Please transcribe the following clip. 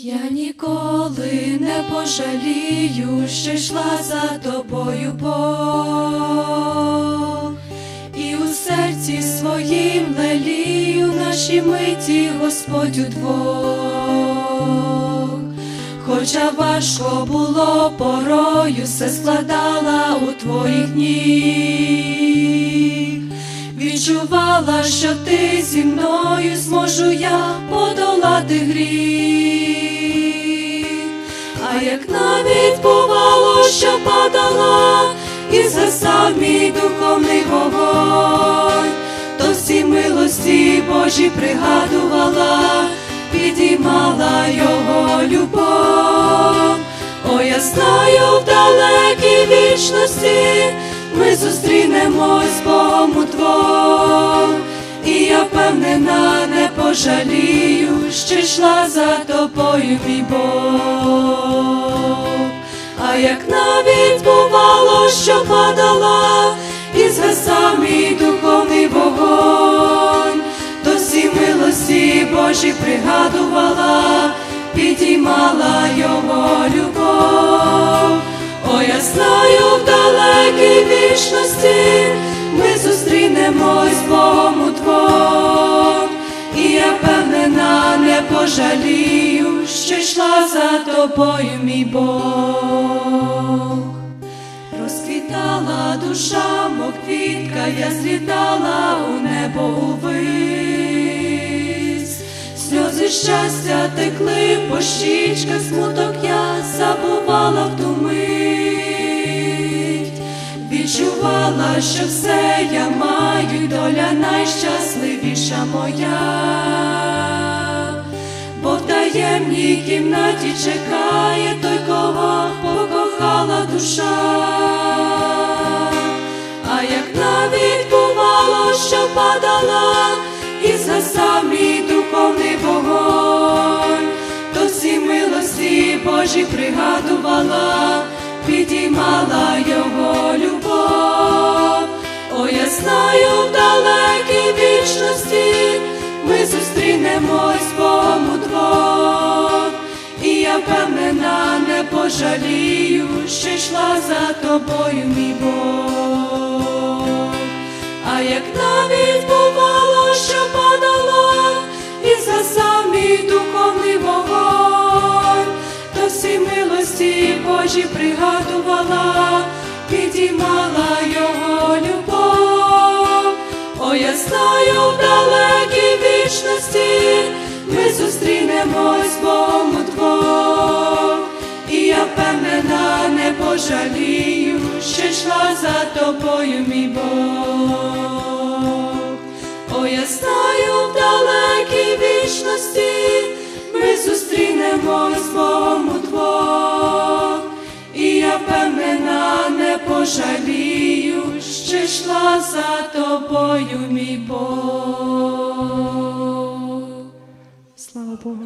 Я ніколи не пожалію, що йшла за тобою Бог. І у серці своїм лелію наші миті Господь удвох. Хоча важко було порою, все складала у твоїх ніг. Відчувала, що ти зі мною зможу я подолати гріх. Як навіть бувало, що падала, і згасав мій духовний вогонь, то всі милості Божі пригадувала, підіймала його любов. О, я знаю в далекій вічності, ми зустрінемось з Богом удвох, і я впевнена, не пожалію, що йшла за тобою, мій Бог. А як навіть бувало, що падала, і весами духовний вогонь, то всі милості Божі пригадувала, підіймала його пожалію, що йшла за тобою, мій Бог. Розквітала душа, мов квітка, я злітала у небо увись. Сльози щастя текли по щічках, смуток я забувала в ту. Відчувала, що все я маю, доля найщасливіша моя таємній кімнаті чекає той, кого покохала душа. А як навіть бувало, що падала, і згасав мій духовний вогонь, то всі милості Божі пригадувала, підіймала його любов. Не пожалію, що йшла за тобою, мій Бог. А як навіть бувало, що падала, і згасав мій духовний вогонь, то всі милості Божі пригадувала, підіймала його любов. О, я знаю в далекій вічності, ми зустрінемось з жалію, що йшла за тобою, мій Бог. О, я знаю, в далекій вічності ми зустрінемось Богом удвох, і я певнена не пожалію, що йшла за тобою, мій Бог. Слава Богу.